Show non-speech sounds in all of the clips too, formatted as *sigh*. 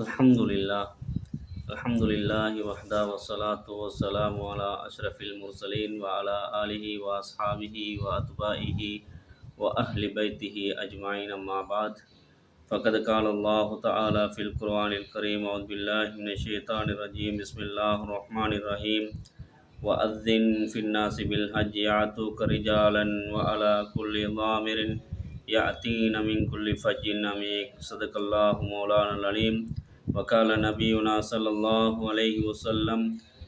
الحمد لله الحمد لله وحده والصلاة والسلام على أشرف المرسلين وعلى آله وأصحابه وأتباعه وأهل بيته أجمعين أما بعد. فقد قال الله تعالى في القرآن الكريم أعوذ بالله من الشيطان الرجيم. بسم الله الرحمن الرحيم. وأذن في الناس بالحج يعتوك رجالا وعلى كل ضامر يأتين من كل فج عميق صدق الله مولانا العليم. وقال نبينا صلى الله عليه وسلم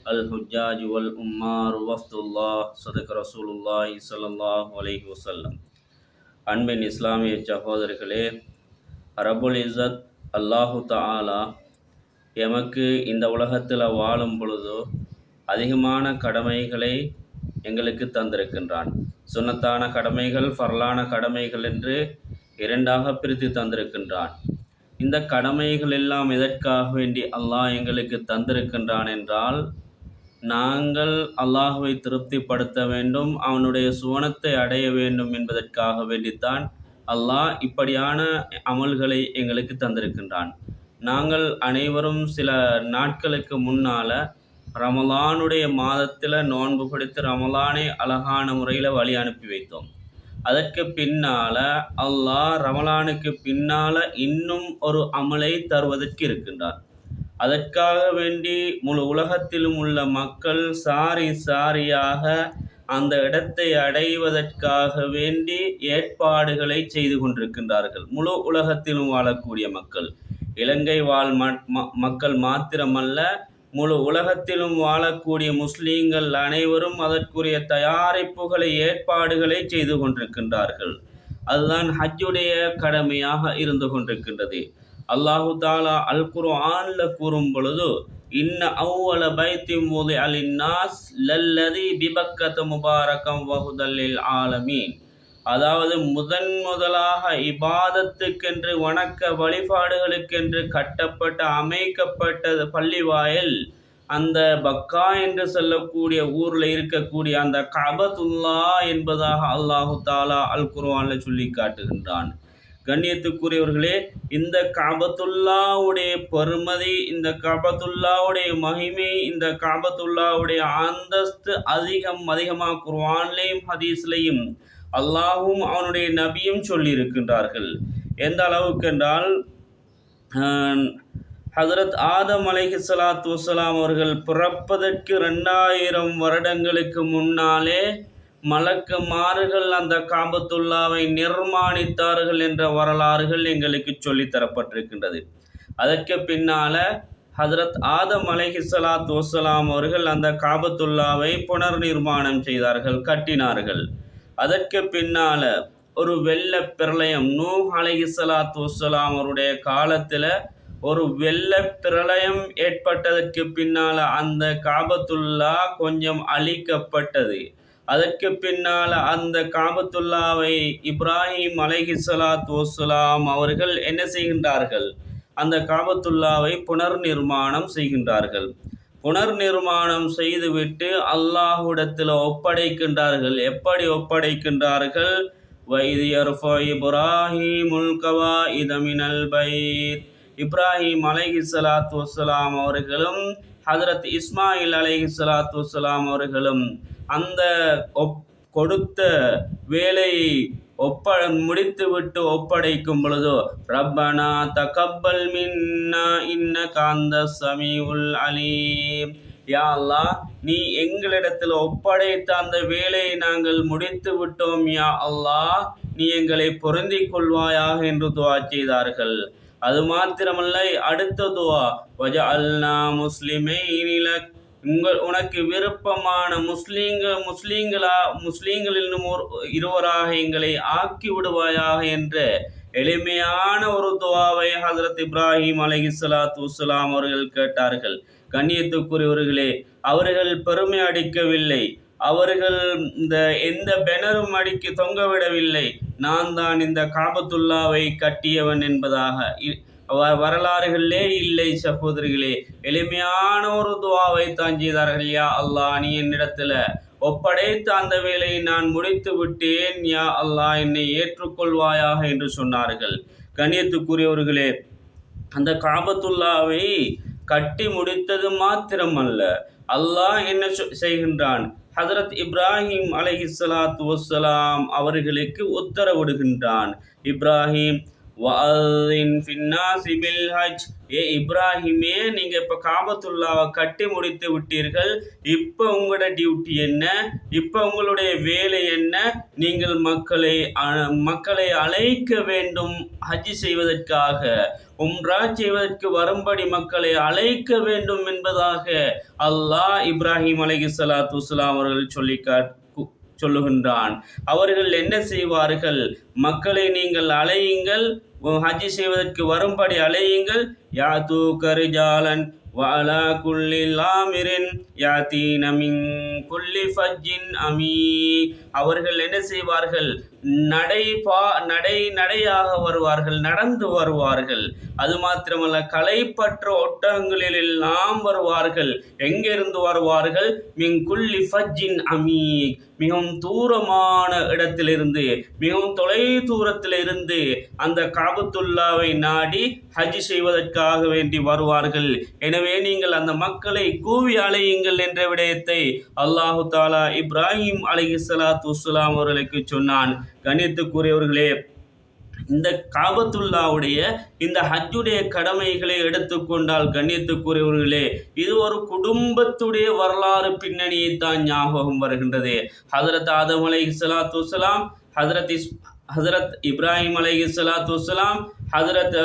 الحجاج والأمار وفد الله صدق رسول الله صلى الله عليه وسلم அன்பின் இஸ்லாமிய சகோதரர்களே ரபுல் இசத் அல்லாஹு தாலா எமக்கு இந்த உலகத்தில் வாழும் பொழுதோ அதிகமான கடமைகளை எங்களுக்கு தந்திருக்கின்றான் சுன்னத்தான கடமைகள் ஃபர்லான கடமைகள் என்று இரண்டாக பிரித்து தந்திருக்கின்றான் இந்த கடமைகள் எல்லாம் எதற்காக வேண்டி அல்லாஹ் எங்களுக்கு தந்திருக்கின்றான் என்றால் நாங்கள் அல்லாஹுவை திருப்திப்படுத்த வேண்டும் அவனுடைய சுவனத்தை அடைய வேண்டும் என்பதற்காக வேண்டித்தான் அல்லாஹ் இப்படியான அமல்களை எங்களுக்கு தந்திருக்கின்றான். நாங்கள் அனைவரும் சில நாட்களுக்கு முன்னால் ரமலானுடைய மாதத்தில் நோன்பு பிடித்து ரமலானை அழகான முறையில் வழி அனுப்பி வைத்தோம். அதற்கு பின்னால் அல்லாஹ் ரமலானுக்கு பின்னால் இன்னும் ஒரு அமலை தருவதற்கு இருக்கின்றார். அதற்காக வேண்டி முழு உலகத்திலும் உள்ள மக்கள் சாரி சாரியாக அந்த இடத்தை அடைவதற்காக வேண்டி ஏற்பாடுகளை செய்து கொண்டிருக்கின்றார்கள். முழு உலகத்திலும் வாழக்கூடிய மக்கள். இலங்கை வாழ் மக்கள் மாத்திரமல்ல முழு உலகத்திலும் வாழக்கூடிய முஸ்லீம்கள் அனைவரும் அதற்குரிய தயாரிப்புகளை ஏற்பாடுகளை செய்து கொண்டிருக்கின்றார்கள். அதுதான் ஹஜ்ஜுடைய கடமையாக இருந்து கொண்டிருக்கின்றது. அல்லாஹு தாலா அல் குரு ஆன்ல கூறும் பொழுது இன்ன அவ்வள பைத்தி மூதி அலின்னாஸ் லல்லதி பிபக்கத் முபாரகம் வகுதல்லில் ஆலமீன். அதாவது முதன் முதலாக இபாதத்துக்கென்று வணக்க வழிபாடுகளுக்கென்று கட்டப்பட்ட அமைக்கப்பட்ட பள்ளிவாயல் அந்த பக்கா என்று சொல்லக்கூடிய ஊரில் இருக்கக்கூடிய அந்த கபத்துல்லா என்பதாக அல்லாஹு தாலா அல் குர்வான்ல சொல்லி காட்டுகின்றான். கண்ணியத்துக்குரியவர்களே இந்த காபத்துல்லாவுடைய பெருமதி இந்த காபத்துல்லாவுடைய மகிமை இந்த காபத்துல்லாவுடைய அந்தஸ்து அதிகம் அதிகமாக குர்வான்லேயும் ஹதீஸ்லையும் அல்லாவும் அவனுடைய நபியும் சொல்லியிருக்கின்றார்கள். எந்த அளவுக்கு என்றால் ஹசரத் ஆதம் அலைஹி சலாத்து வசலாம் அவர்கள் பிறப்பதற்கு ரெண்டாயிரம் வருடங்களுக்கு முன்னாலே மலக்கு மாறுகள் அந்த காபத்துல்லாவை நிர்மாணித்தார்கள் என்ற வரலாறுகள் எங்களுக்கு சொல்லித்தரப்பட்டிருக்கின்றது அதற்கு பின்னால ஹசரத் ஆதம் அலைஹி சலாத் வசலாம் அவர்கள் அந்த காபத்துல்லாவை புனர் நிர்மாணம் செய்தார்கள் கட்டினார்கள். அதற்கு பின்னால் ஒரு வெள்ள பிரளயம். நூ அலஹி சலாத்து அவருடைய காலத்தில் ஒரு வெள்ள பிரளயம் ஏற்பட்டதற்கு பின்னால் அந்த காபத்துல்லா கொஞ்சம் அழிக்கப்பட்டது. அதற்கு பின்னால் அந்த காபத்துல்லாவை இப்ராஹிம் அலஹி சலாத்து அவர்கள் என்ன செய்கின்றார்கள்? அந்த காபத்துல்லாவை புனர் நிர்மாணம் செய்கின்றார்கள். புனர் நிர்மாணம் செய்துவிட்டு அல்லாஹுடத்தில் ஒப்படைக்கின்றார்கள். எப்படி ஒப்படைக்கின்றார்கள்? வைதியர்ஃபோ இப்ராஹிமுல் கவா இதமினல் பைத். இப்ராஹிம் அலைஹி சலாத்து வலாம் அவர்களும் ஹதரத் இஸ்மாயில் அலைஹி சலாத்து வலாம் அவர்களும் அந்த ஒப் கொடுத்த வேலையை ஒப்ப முடித்து விட்டு ஒப்படைக்கும் பொழுதோ ரப்பனா தகப்பல் மின்னா இன்ன காந்த சமீவுல் அலீம். யா அல்லா நீ எங்களிடத்தில் ஒப்படைத்த அந்த வேலையை நாங்கள் முடித்து விட்டோம் யா அல்லாஹ். நீ எங்களை பொருந்திக் கொள்வாயாக என்று துவா செய்தார்கள். அது மாத்திரமல்ல அடுத்த துவா வஜ அல்னா முஸ்லிமை உங்கள் உனக்கு விருப்பமான முஸ்லீம்கள் முஸ்லீம்களா முஸ்லீம்களில் ஒரு இருவராக எங்களை ஆக்கி விடுவாயாக என்ற எளிமையான ஒரு துவாவை ஹசரத் இப்ராஹிம் அலஹி சலாத்து வலாம் அவர்கள் கேட்டார்கள். கண்ணியத்துக்குரியவர்களே அவர்கள் பெருமை அடிக்கவில்லை. அவர்கள் இந்த எந்த பெனரும் அடிக்க தொங்கவிடவில்லை. நான் தான் இந்த காபத்துல்லாவை கட்டியவன் என்பதாக வரலாறுகளிலே இல்லை சகோதரிகளே. எளிமையான ஒரு துவாவை தான் செய்தார்கள் யா அல்லாஹ் நீ என்னிடத்துல. ஒப்படைத்த அந்த வேலையை நான் முடித்து விட்டேன் யா அல்லாஹ் என்னை ஏற்றுக்கொள்வாயாக என்று சொன்னார்கள். கண்ணியத்துக்குரியவர்களே அந்த காபத்துல்லாவை கட்டி முடித்தது மாத்திரமல்ல. அல்லாஹ் என்ன செய்கின்றான்? ஹசரத் இப்ராஹிம் அலைஹிஸ்ஸலாத்து வசலாம் அவர்களுக்கு உத்தரவிடுகின்றான். இப்ராஹிம் வஅذின் ஃபின்னாசி பில் ஹஜ் ஏ இப்ராஹிமே நீங்க இப்ப காபத்துல்லாவை கட்டி முடித்து விட்டீர்கள். இப்ப உங்களோட டியூட்டி என்ன? இப்ப உங்களுடைய வேலை என்ன? நீங்கள் மக்களை அ- மக்களை அழைக்க வேண்டும் ஹஜ் செய்வதற்காக. உம்ரா செய்வதற்கு வரும்படி மக்களை அழைக்க வேண்டும் என்பதாக அல்லாஹ் இப்ராஹிம் அலைஹிஸ்ஸலாத்து வஸ்ஸலாம் அவர்கள் சொல்லி சொல்லுகின்றான். அவர்கள் என்ன செய்வார்கள்? மக்களை நீங்கள் அலையுங்கள். ஹஜ் செய்வதற்கு வரும்படி அலையுங்கள். யா தூ கரிஜாலன் வாலா குல்லி லாமிரின். யாத்தீன குல்லி ஃபஜ்ஜின் அமீ. அவர்கள் என்ன செய்வார்கள்? நடை பா நடை நடையாக வருவார்கள் நடந்து வருவார்கள். அது மாத்திரமல்ல களைப்பற்ற ஒட்டகங்களில் எல்லாம் வருவார்கள். எங்கிருந்து வருவார்கள்? மின் குல்லி ஃபஜ்ஜின் அமீக் மிகவும் தூரமான இடத்திலிருந்து மிகவும் தொலை தூரத்திலிருந்து அந்த காபத்துல்லாவை நாடி ஹஜ் செய்வதற்காக வேண்டி வருவார்கள். எனவே நீங்கள் அந்த மக்களை கூவி அலையுங்கள் என்ற விடயத்தை அல்லாஹு தாலா இப்ராஹிம் அலைஹிஸ்ஸலாத்து வஸ்ஸலாம் அவர்களுக்கு சொன்னான். கணித்துக்குரியவர்களே இந்த காபத்துல்லாவுடைய இந்த ஹஜ்ஜுடைய கடமைகளை எடுத்துக்கொண்டால் கண்ணியத்துக்குரியவர்களே இது ஒரு குடும்பத்துடைய வரலாறு பின்னணியை தான் ஞாபகம் வருகின்றது. ஹசரத் ஆதம் அலை சலாத்து வலாம் ஹசரத் இஸ் ஹசரத் இப்ராஹிம் அலைஹி ஸலாத்து வலாம் ஹசரத்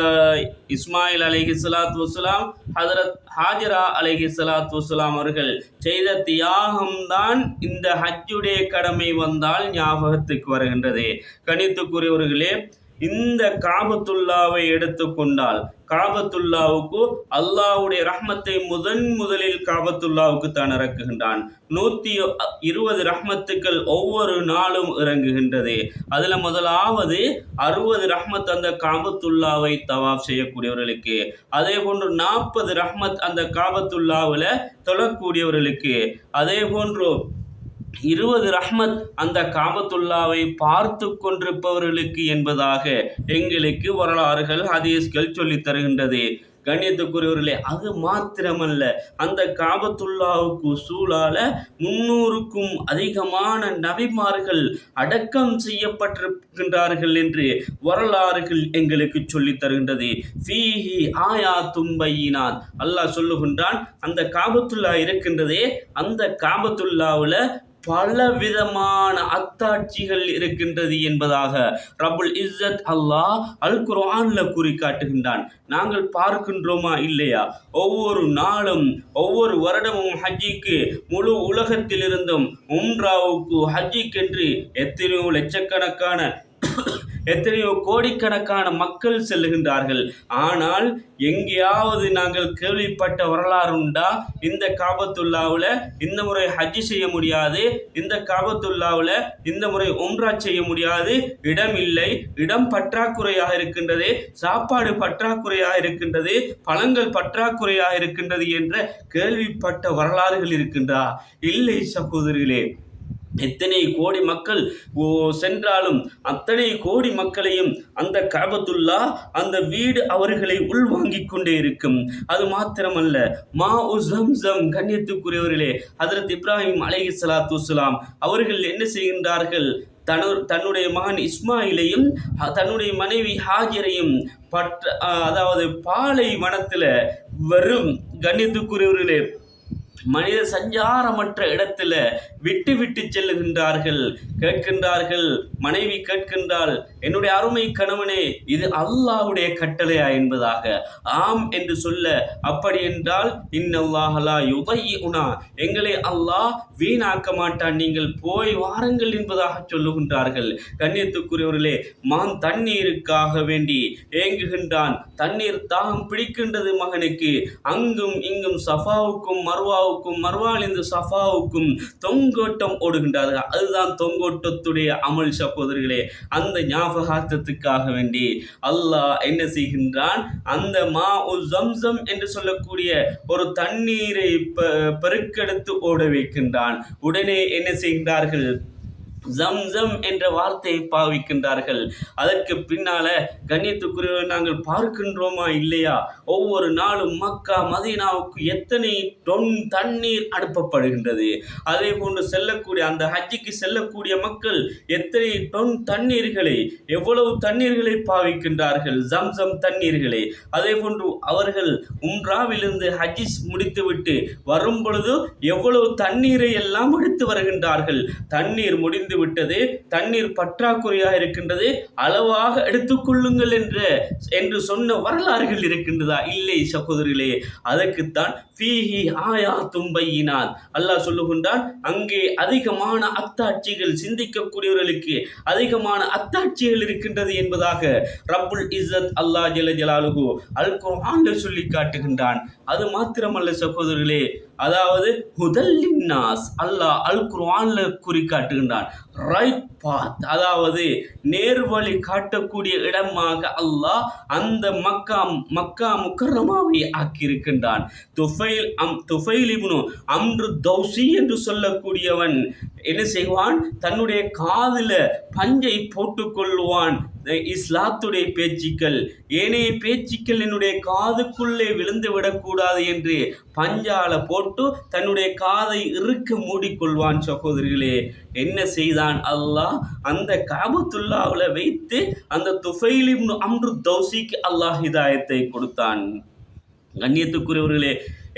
இஸ்மாயில் அலைஹி ஸலாத்து வலாம் ஹதரத் ஹாஜரா அலைஹி ஸலாத்து வலாம் அவர்கள் செய்த தியாகம்தான் இந்த ஹஜ்ஜுடைய கடமை வந்தால் ஞாபகத்துக்கு வருகின்றது. கணித்துக்குரியவர்களே இந்த காபத்துல்லாவை எடுத்துக்கொண்டால் காபத்துல்லாவுக்கு அல்லாவுடைய ரஹ்மத்தை முதன் முதலில் காபத்துல்லாவுக்கு தான் இறக்குகின்றான். நூத்தி இருபது ரஹ்மத்துக்கள் ஒவ்வொரு நாளும் இறங்குகின்றது. அதுல முதலாவது அறுபது ரஹ்மத் அந்த காபத்துல்லாவை தவாப் செய்யக்கூடியவர்களுக்கு. அதே போன்று நாற்பது ரஹ்மத் அந்த காபத்துல்லாவில் தொழக்கூடியவர்களுக்கு. அதே போன்று இருபது ரஹ்மத் அந்த காபத்துல்லாவை பார்த்து கொண்டிருப்பவர்களுக்கு என்பதாக எங்களுக்கு வரலாறுகள் ஹதீஸ்கள் சொல்லித் தருகின்றது. கண்ணியத்துக்குரியவர்களே அது மாத்திரமல்ல. அந்த காபத்துல்லாவுக்கு சூழால முன்னூறுக்கும் அதிகமான நபிமார்கள் அடக்கம் செய்யப்பட்டிருக்கின்றார்கள் என்று வரலாறுகள் எங்களுக்கு சொல்லித் தருகின்றது. ஃபீஹி ஆயா தும்பையினான் அல்லாஹ் சொல்லுகின்றான் அந்த காபத்துல்லா இருக்கின்றதே அந்த காபத்துல்லாவில் பல விதமான அத்தாட்சிகள் இருக்கின்றது என்பதாக ரபுல் இஸ்ஸத் அல்லாஹ் அல் குர்ஆன்ல கூறி காட்டுகின்றான் நாங்கள் பார்க்கின்றோமா இல்லையா? ஒவ்வொரு நாளும் ஒவ்வொரு வருடமும் ஹஜ்ஜிக்கு முழு உலகத்திலிருந்தும் உம்ராவுக்கு ஹஜ்ஜிக்கென்று எத்தனையோ லட்சக்கணக்கான எத்தனையோ கோடிக்கணக்கான மக்கள் செல்லுகின்றார்கள். ஆனால் எங்கேயாவது நாங்கள் கேள்விப்பட்ட வரலாறு உண்டா? இந்த காபத்துல்லாவில் இந்த முறை ஹஜ் செய்ய முடியாது. இந்த காபத்துல்லாவில் இந்த முறை ஒன்றா செய்ய முடியாது. இடம் இல்லை. இடம் பற்றாக்குறையாக இருக்கின்றது. சாப்பாடு பற்றாக்குறையாக இருக்கின்றது. பழங்கள் பற்றாக்குறையாக இருக்கின்றது என்ற கேள்விப்பட்ட வரலாறுகள் இருக்கின்றா இல்லை சகோதரிகளே எத்தனை கோடி மக்கள் ஓ சென்றாலும் அத்தனை கோடி மக்களையும் அந்த கபத்துல்லா அந்த வீடு அவர்களை உள்வாங்கிக் கொண்டே இருக்கும். அது மாத்திரமல்ல மா உசம்சம் கண்ணியத்துக்குரியவர்களே ஹதரத் இப்ராஹிம் அலைஹி சலாத்து வஸ்ஸலாம் அவர்கள் என்ன செய்கின்றார்கள்? தனு தன்னுடைய மகன் இஸ்மாயிலையும் தன்னுடைய மனைவி ஹாஜரையும் பற்ற அதாவது பாலை வனத்தில் வெறும் கண்ணியத்துக்குரியவர்களே மனித சஞ்சாரமற்ற இடத்துல விட்டு விட்டு செல்லுகின்றார்கள். கேட்கின்றார்கள் மனைவி கேட்கின்றாள் என்னுடைய அருமை கணவனே இது அல்லாஹ்வுடைய கட்டளையா என்பதாக? ஆம் என்று சொல்ல அப்படி என்றால் இன்னல்லாஹலா யுதையுனா எங்களை அல்லாஹ் வீணாக்க மாட்டான். நீங்கள் போய் வாருங்கள் என்பதாக சொல்லுகின்றார்கள். கண்ணியத்துக்குரியவர்களே மான் தண்ணீருக்காக வேண்டி ஏங்குகின்றான். தண்ணீர் தாகம் பிடிக்கின்றது மகனுக்கு. அங்கும் இங்கும் சஃபாவுக்கும் மர்வாவுக்கும் மர்வாலிந்து சஃபாவுக்கும் தொங்கோட்டம் ஓடுகின்றார்கள். அதுதான் தொங்கோட்டத்துடைய அமல் சகோதரர்களே அந்த ஞாபகார்த்தத்துக்காக வேண்டி. அல்லாஹ் என்ன செய்கின்றான்? அந்த மா ஜம்சம் என்று சொல்லக்கூடிய ஒரு தண்ணீரை பெருக்கெடுத்து ஓட வைக்கின்றான். உடனே என்ன செய்கின்றார்கள்? ஜம்சம் என்ற வார்த்தையை பாவிக்கின்றார்கள். அதற்கு பின்னால கண்ணியத்துக்குரிய நாங்கள் பார்க்கின்றோமா இல்லையா? ஒவ்வொரு நாளும் மக்கா மதீனாவுக்கு எத்தனை டொன் தண்ணீர் அனுப்பப்படுகின்றது. அதே போன்று செல்லக்கூடிய அந்த ஹஜ்ஜிக்கு செல்லக்கூடிய மக்கள் எத்தனை டொன் தண்ணீர்களை எவ்வளவு தண்ணீர்களை பாவிக்கின்றார்கள்? ஜம்சம் தண்ணீர்களை. அதே போன்று அவர்கள் உம்ராவிலிருந்து ஹஜ்ஜிஸ் முடித்துவிட்டு வரும் பொழுது எவ்வளவு தண்ணீரை எல்லாம் எடுத்து வருகின்றார்கள்? தண்ணீர் முடிந்து விட்டது தண்ணீர் பற்றாக்குறையாக இருக்கின்றது அளவாக எடுத்துக்கொள்ளுங்கள் என்று என்று சொன்ன வரலாறுகள் இருக்கின்றதா? இல்லை சகோதரிகளே அதற்குத்தான் ஃபீஹி ஆயா தும்பையினான் அல்லாஹ் சொல்லுகின்றான் அங்கே அதிகமான அத்தாட்சிகள் சிந்திக்கக்கூடியவர்களுக்கு அதிகமான அத்தாட்சிகள் இருக்கின்றது என்பதாக ரப்புல் இஸ்ஸத் அல்லாஹ் ஜல ஜலாலுகு அல் குர்ஆனில் சொல்லி காட்டுகின்றான். அது மாத்திரமல்ல சகோதரர்களே அதாவது ஹுதல்லின்னாஸ் அல்லாஹ் அல் குர்ஆன்ல குறி காட்டுகின்றான். ரைட் பாத் அதாவது நேர்வழி காட்டக்கூடிய இடமாக அல்லாஹ் அந்த மக்கா மக்கா முக்கரமாவை ஆக்கியிருக்கின்றான். துஃபைல் அம் துஃபைல் இப்னு அம்ரு தௌசி என்று சொல்லக்கூடியவன் என்ன செய்வான்? தன்னுடைய காதில் பஞ்சை போட்டுக்கொள்வான். இஸ்லாத்துடைய பேச்சுக்கள். ஏனைய பேச்சுக்கள் என்னுடைய காதுக்குள்ளே விழுந்து விடக்கூடாது என்று பஞ்சால போட்டு தன்னுடைய காதை இறுக்க மூடிக்கொள்வான் சகோதரிகளே. என்ன செய்தான்? அல்லாஹ் அந்த காபத்துல்லாவில் வைத்து அந்த துஃபைலிம் அம்ரு தௌசிக்கு அல்லாஹ் ஹிதாயத்தை கொடுத்தான். கண்ணியத்துக்குரியவர்களே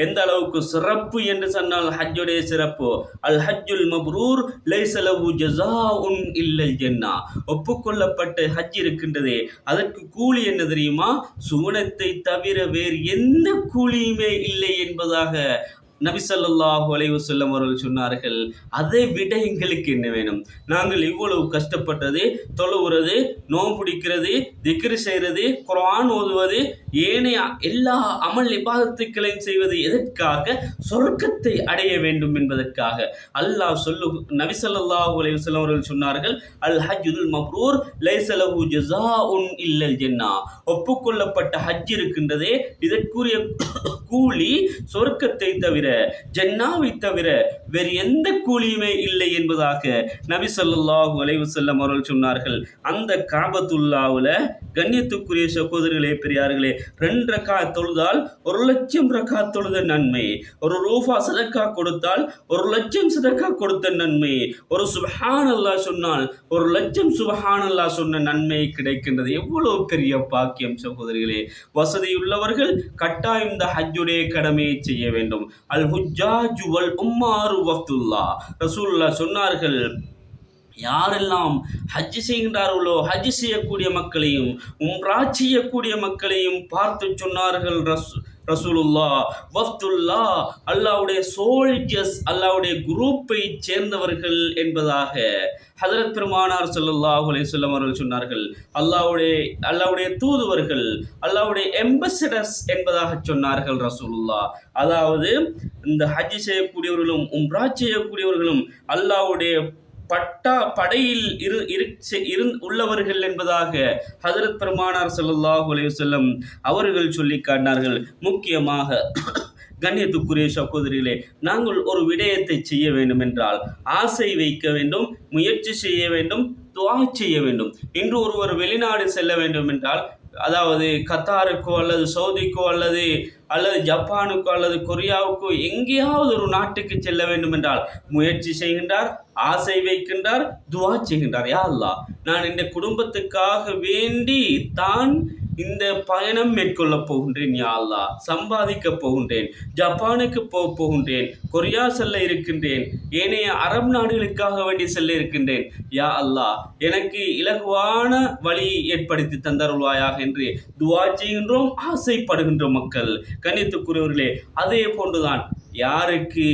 எந்த அளவுக்கு சிறப்பு என்று சொன்னால் ஹஜ்ஜுடைய சிறப்பு. அல் ஹஜ்ஜுல் மப்ரூர் லைசலவு ஜஸா உன் இல்லல் ஜென்னா. ஒப்புக்கொள்ளப்பட்ட ஹஜ் இருக்கின்றதே அதற்கு கூலி என்ன தெரியுமா? சுவனத்தை தவிர வேறு எந்த கூலியுமே இல்லை என்பதாக நபிசல்லாஹு ஸல்லல்லாஹு அலைஹி அவர்கள் சொன்னார்கள் அதை விட எங்களுக்கு என்ன வேணும்? நாங்கள் இவ்வளவு கஷ்டப்பட்டது தொழுகிறது நோம்பிடிக்கிறது திக்ரு செய்கிறது குரான் ஓதுவது ஏனைய எல்லா அமல் இபாதத்துக்களையும் செய்வது எதற்காக? சொர்க்கத்தை அடைய வேண்டும் என்பதற்காக. அல்லாஹ் சொல்லு நபி ஸல்லல்லாஹு அவர்கள் சொன்னார்கள் அல் ஹஜ்ஜுல் மப்ரூர் லைஸ லஹு ஜஸாஉன் இல்லல் ஜென்னா. ஒப்புக்கொள்ளப்பட்ட ஹஜ் இருக்கின்றதே இதற்குரிய கூலி சொர்க்கத்தை தவிர ஜன்னாவை தவிர வேறு எந்த கூலியுமே இல்லை என்பதாக நபி சொல்லாஹு அலைஹி அவர்கள் சொன்னார்கள். அந்த காபத்துல்லாவில் கண்ணியத்துக்குரிய சகோதரர்களே பெரியார்களே ரெண்டு ரக்கா தொழுதால் ஒரு லட்சம் ரக்கா தொழுத நன்மை. ஒரு ரூபா சதக்கா கொடுத்தால் ஒரு லட்சம் சதக்கா கொடுத்த நன்மை. ஒரு சுபஹான் அல்லாஹ் சொன்னால் ஒரு லட்சம் சுபஹான் அல்லாஹ் சொன்ன நன்மை கிடைக்கின்றது. எவ்வளவு பெரிய பாக்கியம் சகோதரிகளே. வசதியுள்ளவர்கள் கட்டாயம் இந்த ஹஜ்ஜுடைய கடமையை செய்ய வேண்டும். அல் ஹுஜாஜுவல் உம்மாரு வஃப்துல்லா. ரசூல்லா சொன்னார்கள் யாரெல்லாம் ஹஜ் செய்கின்றார்களோ ஹஜ் செய்யக்கூடிய மக்களையும் உம்ரா செய்யக்கூடிய மக்களையும் பார்த்து சொன்னார்கள் ரஸ் ரசூலுல்லா வஃப்துல்லா அல்லாவுடைய சோல்ஜர்ஸ் அல்லாவுடைய குரூப்பை சேர்ந்தவர்கள் என்பதாக ஹதரத் பெருமானார் சொல்லல்லாஹ் அலைஹி அவர்கள் சொன்னார்கள். அல்லாவுடைய அல்லாவுடைய தூதுவர்கள் அல்லாவுடைய எம்பசடர்ஸ் என்பதாக சொன்னார்கள் ரசூலுல்லா அதாவது இந்த ஹஜ் செய்யக்கூடியவர்களும் உம்ரா செய்யக்கூடியவர்களும் அல்லாவுடைய பட்டா படையில் இரு இரு- இருந் உள்ளவர்கள் என்பதாக ஹதரத் பெருமானார் ஸல்லல்லாஹு அலைஹி அவர்கள் சொல்லி காட்டினார்கள். முக்கியமாக *coughs* கண்ணியத்துக்குரிய சகோதரிகளே நாங்கள் ஒரு விடயத்தை செய்ய வேண்டும் என்றால் ஆசை வைக்க வேண்டும் முயற்சி செய்ய வேண்டும் துவா செய்ய வேண்டும். இன்று ஒருவர் வெளிநாடு செல்ல வேண்டும் என்றால் அதாவது கத்தாருக்கோ அல்லது சவுதிக்கோ அல்லது அல்லது ஜப்பானுக்கோ அல்லது கொரியாவுக்கோ எங்கேயாவது ஒரு நாட்டுக்கு செல்ல வேண்டும் என்றால் முயற்சி செய்கின்றார் ஆசை வைக்கின்றார் துவா செய்கின்றார். யா அல்லாஹ் நான் இந்த குடும்பத்துக்காக வேண்டி தான் இந்த பயணம் மேற்கொள்ளப் போகின்றேன் யா அல்லாஹ். சம்பாதிக்கப் போகின்றேன் ஜப்பானுக்கு போக போகின்றேன் கொரியா செல்ல இருக்கின்றேன் ஏனைய அரபு நாடுகளுக்காக வேண்டி செல்ல இருக்கின்றேன். யா அல்லா எனக்கு இலகுவான வழி ஏற்படுத்தி தந்தருள்வாயாக என்று துவா செய்கின்றோம் ஆசைப்படுகின்ற மக்கள். கணித்துக்குரியவர்களே அதே போன்றுதான் யாருக்கு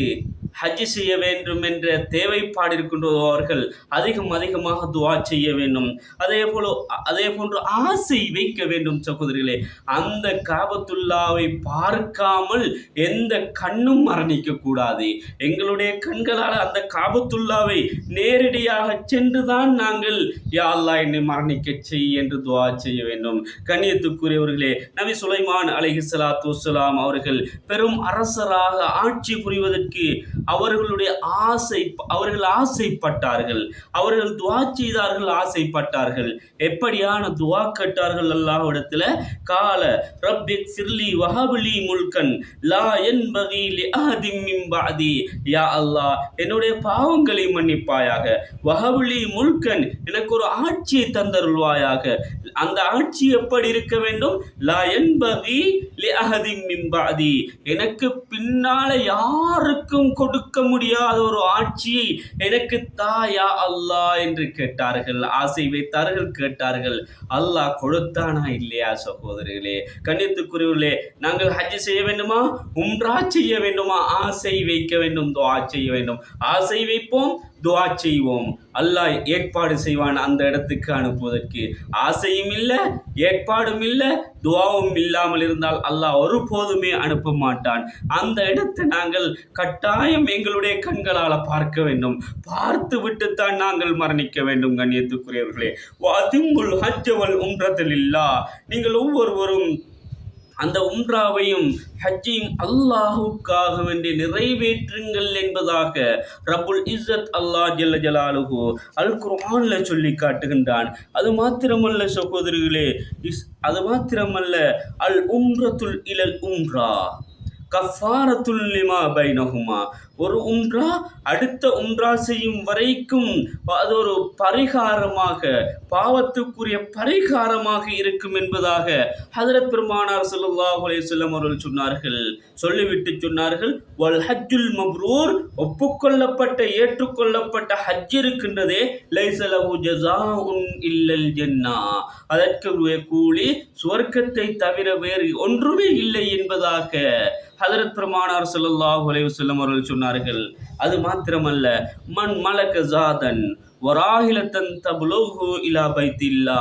ஹஜ் செய்ய வேண்டும் என்ற தேவைப்பாடு இருக்கின்றதோ அவர்கள் அதிகம் அதிகமாக துவா செய்ய வேண்டும். அதே போல அதே போன்று ஆசை வைக்க வேண்டும் சகோதரிகளே. அந்த காபத்துல்லாவை பார்க்காமல் எந்த கண்ணும் மரணிக்க கூடாது எங்களுடைய கண்களால் அந்த காபத்துல்லாவை நேரடியாக சென்றுதான் நாங்கள் யா என்னை மரணிக்க செய் என்று துவா செய்ய வேண்டும். கண்ணியத்துக்குரியவர்களே நபி சுலைமான் அலைஹி ஸலாத்து அவர்கள் பெரும் அரசராக ஆட்சி புரிவதற்கு அவர்களுடைய ஆசை அவர்கள் ஆசைப்பட்டார்கள். அவர்கள் துவா செய்தார்கள் ஆசைப்பட்டார்கள். எப்படியான துவா கட்டார்கள் அல்லாஹ்விடத்துல? கால ரப்பி சிர்லி வஹபலி முல்கன் லா என்பகி லி அஹதிம் மின் யா அல்லாஹ் என்னுடைய பாவங்களை மன்னிப்பாயாக. வஹபலி முல்கன் எனக்கு ஒரு ஆட்சியை தந்தருள்வாயாக. அந்த ஆட்சி எப்படி இருக்க வேண்டும்? லா என்பகி லி அஹதிம் மின் எனக்கு பின்னால யாருக்கும் கொடுக்க முடியாத ஒரு ஆட்சியை எனக்கு தாயா அல்லாஹ் என்று கேட்டார்கள். ஆசை வைத்தார்கள் கேட்டார்கள். அல்லாஹ் கொடுத்தானா இல்லையா சகோதரர்களே கண்ணியத்துக்குரியவர்களே நாங்கள் ஹஜ் செய்ய வேண்டுமா? உம்ரா செய்ய வேண்டுமா? ஆசை வைக்க வேண்டும் துவா செய்ய வேண்டும். ஆசை வைப்போம் துவா செய்வோம். அல்லாஹ் ஏற்பாடு செய்வான் அந்த இடத்துக்கு அனுப்புவதற்கு. ஆசையும் இல்லை ஏற்பாடும் இல்லை துவாவும் இல்லாமல் இருந்தால் அல்லாஹ் ஒருபோதுமே அனுப்ப மாட்டான். அந்த இடத்தை நாங்கள் கட்டாயம் எங்களுடைய கண்களால் பார்க்க வேண்டும். பார்த்து விட்டுத்தான் நாங்கள் மரணிக்க வேண்டும் கண்ணியத்துக்குரியவர்களே. அதிமுல் ஹஜ்ஜவல் உம்ரத்தில் இல்லா நீங்கள் ஒவ்வொருவரும் அந்த உம்ராவையும் ஹஜ்ஜையும் அல்லாஹுக்காக வேண்டி நிறைவேற்றுங்கள் என்பதாக ரபுல் இஸ்ஸத் அல்லாஹ் ஜல்ல ஜலாலுகு அல் குர்ஆன்ல சொல்லி காட்டுகின்றான். அது மாத்திரமல்ல சகோதரிகளே இஸ் அது மாத்திரமல்ல அல் உம்ரத்துல் இலல் உம்ரா. கஃபாரத்துல்லிமா பைனகுமா ஒரு உம்ரா அடுத்த உம்ரா செய்யும் வரைக்கும் அது ஒரு பரிகாரமாக பாவத்துக்குரிய பரிகாரமாக இருக்கும் என்பதாக ஹதரத் பெருமானார் ஸல்லல்லாஹு அலைஹி அவர்கள் சொன்னார்கள். சொல்லிவிட்டு சொன்னார்கள் வல் ஹஜ்ஜுல் மப்ரூர் ஒப்புக்கொள்ளப்பட்ட ஏற்றுக்கொள்ளப்பட்ட ஹஜ் இருக்கின்றதே லைசலஹு ஜஸாஉன் இல்லல் ஜென்னா அதற்கு கூலி சுவர்க்கத்தை தவிர வேறு ஒன்றுமே இல்லை என்பதாக ஹதரத் பெருமானார் ஸல்லல்லாஹு உலைவு அவர்கள் சொன்னார்கள் அது மாத்திரமல்ல மன் மலக்க ஜாதன் வராஹிலத்தன் தபுலோஹு இலா பைத்தில்லா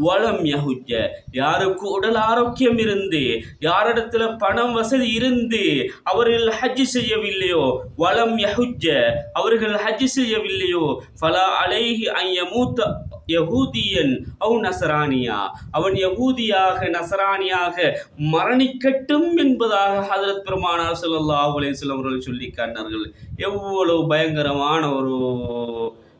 வளம் யஹுஜ யாருக்கு உடல் ஆரோக்கியம் இருந்து யாரிடத்துல பணம் வசதி இருந்து அவர்கள் ஹஜ் செய்யவில்லையோ வளம் யகுஜ அவர்கள் ஹஜ் செய்யவில்லையோ ஃபலா அலைஹி ஐயமூத்த யகூதியன் அவ் நசரானியா. அவன் யகூதியாக நசரானியாக மரணிக்கட்டும் என்பதாக ஹதரத் பெருமானார் சொல்லல்லா அலைஹி அவர்கள் சொல்லி காட்டினார்கள். எவ்வளவு பயங்கரமான ஒரு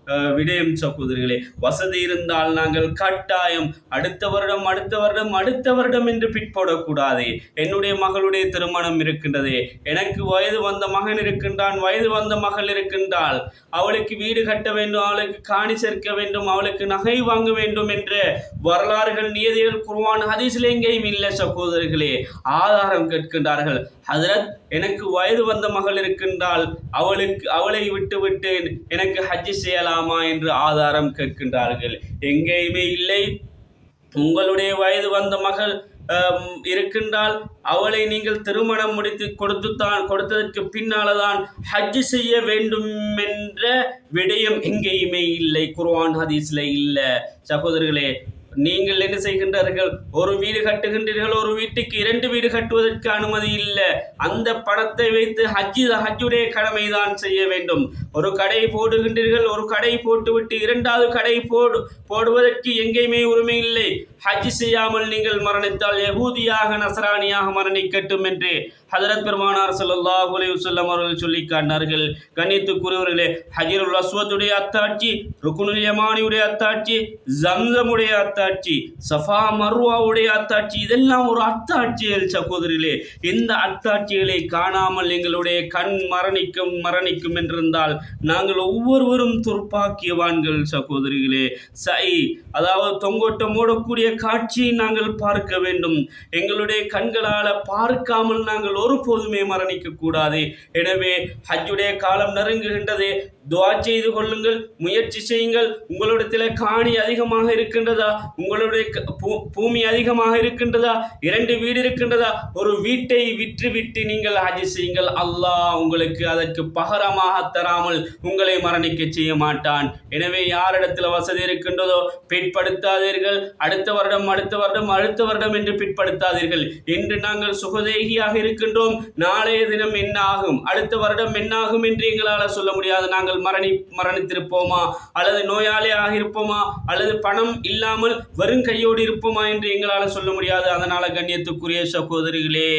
விடயம் சகோதரிகளே வசதி இருந்தால் நாங்கள் கட்டாயம் அடுத்த வருடம் அடுத்த வருடம் அடுத்த வருடம் என்று பிற்போடக்கூடாது. என்னுடைய மகளுடைய திருமணம் இருக்கின்றது. எனக்கு வயது வந்த மகன் இருக்கின்றான் வயது வந்த மகள் இருக்கின்றாள். அவளுக்கு வீடு கட்ட வேண்டும் அவளுக்கு காணி சேர்க்க வேண்டும் அவளுக்கு நகை வாங்க வேண்டும் என்று வரலாறுகள் நியதிகள் குருவான் ஹதீஸில் இல்லை சகோதரர்களே ஆதாரம் கேட்கின்றார்கள். ஹதரத் எனக்கு வயது வந்த மகள் இருக்கின்றால் அவளுக்கு அவளை விட்டு எனக்கு ஹஜ் செய்யலாமா என்று ஆதாரம் கேட்கின்றார்கள். எங்கேயுமே இல்லை. உங்களுடைய வயது வந்த மகள் இருக்கின்றால் அவளை நீங்கள் திருமணம் முடித்து கொடுத்துத்தான் கொடுத்ததற்கு பின்னால்தான் ஹஜ் செய்ய வேண்டும் என்ற விடயம் எங்கேயுமே இல்லை. குர்ஆன் ஹதீஸ்ல இல்லை. சகோதரர்களே நீங்கள் என்ன செய்கின்றார்கள்? ஒரு வீடு கட்டுகின்றீர்கள் ஒரு வீட்டுக்கு இரண்டு வீடு கட்டுவதற்கு அனுமதி இல்லை. அந்த பணத்தை வைத்து ஹஜ்ஜி ஹஜ்ஜுடைய கடமை தான் செய்ய வேண்டும். ஒரு கடை போடுகின்றீர்கள் ஒரு கடை போட்டுவிட்டு இரண்டாவது கடை போடு போடுவதற்கு எங்கேயுமே உரிமை இல்லை. ஹஜ் செய்யாமல் நீங்கள் மரணித்தால் யகூதியாக நசராணியாக மரணிக்கட்டும் என்று ஹதரத் பெருமானார் ஸல்லல்லாஹு அலைஹி வஸல்லம் அவர்கள் சொல்லி காட்டினார்கள். கண்ணியத்துக்குரியவர்களே ஹஜீருல் அஸ்வத்துடைய அத்தாட்சி ருக்குனுல் யமானியுடைய அத்தாட்சி ஜம்சமுடைய அத்தாட்சி சஃபா மர்வாவுடைய அத்தாட்சி இதெல்லாம் ஒரு அத்தாட்சிகள் சகோதரிகளே. இந்த அத்தாட்சிகளை காணாமல் எங்களுடைய கண் மரணிக்கும் மரணிக்கும் என்றிருந்தால் நாங்கள் ஒவ்வொருவரும் துர்ப்பாக்கியவான்கள் சகோதரிகளே. சை அதாவது தொங்கோட்டம் ஓடக்கூடிய காட்சியை நாங்கள் பார்க்க வேண்டும். எங்களுடைய கண்களால் பார்க்காமல் நாங்கள் ஒருபோதுமே மரணிக்க கூடாது எனவே ஹஜ்ஜுடைய காலம் நெருங்குகின்றது. துவா செய்து கொள்ளுங்கள் முயற்சி செய்யுங்கள். உங்களிடத்தில் காணி அதிகமாக இருக்கின்றதா? உங்களுடைய க- பூ- பூமி அதிகமாக இருக்கின்றதா? இரண்டு வீடு இருக்கின்றதா? ஒரு வீட்டை விற்றுவிட்டு நீங்கள் ஹஜ் செய்யுங்கள். அல்லாஹ் உங்களுக்கு அதற்கு பகரமாக தராமல் உங்களை மரணிக்க செய்ய மாட்டான். எனவே யாரிடத்தில் வசதி இருக்கின்றதோ பிற்படுத்தாதீர்கள். அடுத்த வருடம் அடுத்த வருடம் அடுத்த வருடம் என்று பிற்படுத்தாதீர்கள். இன்று நாங்கள் சுகதேகியாக இருக்கின்றோம். நாளைய தினம் என்ன ஆகும்? அடுத்த வருடம் என்ன ஆகும் என்று எங்களால் சொல்ல முடியாது. நாங்கள் நாங்கள் மரணி மரணித்திருப்போமா? அல்லது நோயாளியாக இருப்போமா அல்லது பணம் இல்லாமல் வெறும் கையோடு இருப்போமா என்று எங்களால் சொல்ல முடியாது. அதனால கண்ணியத்துக்குரிய சகோதரிகளே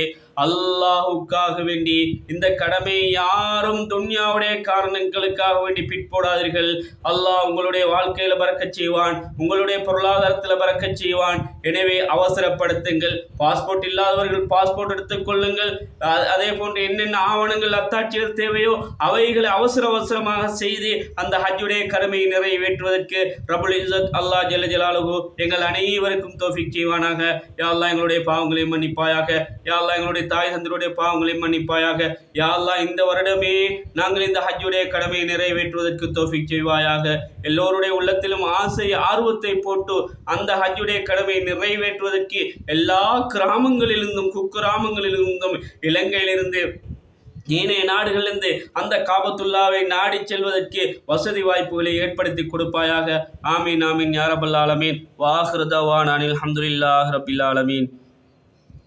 அல்லாஹுக்காக வேண்டி இந்த கடமை யாரும் துன்யாவுடைய காரணங்களுக்காக வேண்டி பிற்போடாதீர்கள். அல்லாஹ் உங்களுடைய வாழ்க்கையில பறக்க செய்வான் உங்களுடைய பொருளாதாரத்தில் பறக்க செய்வான். எனவே அவசரப்படுத்துங்கள். பாஸ்போர்ட் இல்லாதவர்கள் பாஸ்போர்ட் எடுத்துக் கொள்ளுங்கள். அதே போன்று என்னென்ன ஆவணங்கள் அத்தாட்சிகள் தேவையோ அவைகளை அவசர அவசரமாக செய்து அந்த ஹஜ்ஜுடைய கடமையை நிறைவேற்றுவதற்கு ரபுல் இசத் அல்லாஹ் ஜல்ல ஜலாலுஹு எங்கள் அனைவருக்கும் தோஃபிக் செய்வானாக. யா எங்களுடைய பாவங்களை மன்னிப்பாயாக. யா எங்களுடைய தாய் தந்தருடைய பாவங்களை மன்னிப்பாயாக. யாழ்லா இந்த வருடமே நாங்கள் இந்த ஹஜ்ஜுடைய கடமையை நிறைவேற்றுவதற்கு தோஃபிக் செய்வாயாக. எல்லோருடைய உள்ளத்திலும் ஆசை ஆர்வத்தை போட்டு அந்த ஹஜ்ஜுடைய கடமையை நிறைவேற்றுவதற்கு எல்லா கிராமங்களிலிருந்தும் குக்கிராமங்களிலிருந்தும் இலங்கையிலிருந்து ஏனைய நாடுகளிலிருந்து அந்த காபத்துல்லாவை நாடி செல்வதற்கு வசதி வாய்ப்புகளை ஏற்படுத்தி கொடுப்பாயாக. ஆமீன் ஆமீன் யாரபல்லாலமீன் வாஹ்ருதவான் அனில் அஹமதுல்லாஹ் ரபில் ஆலமீன்.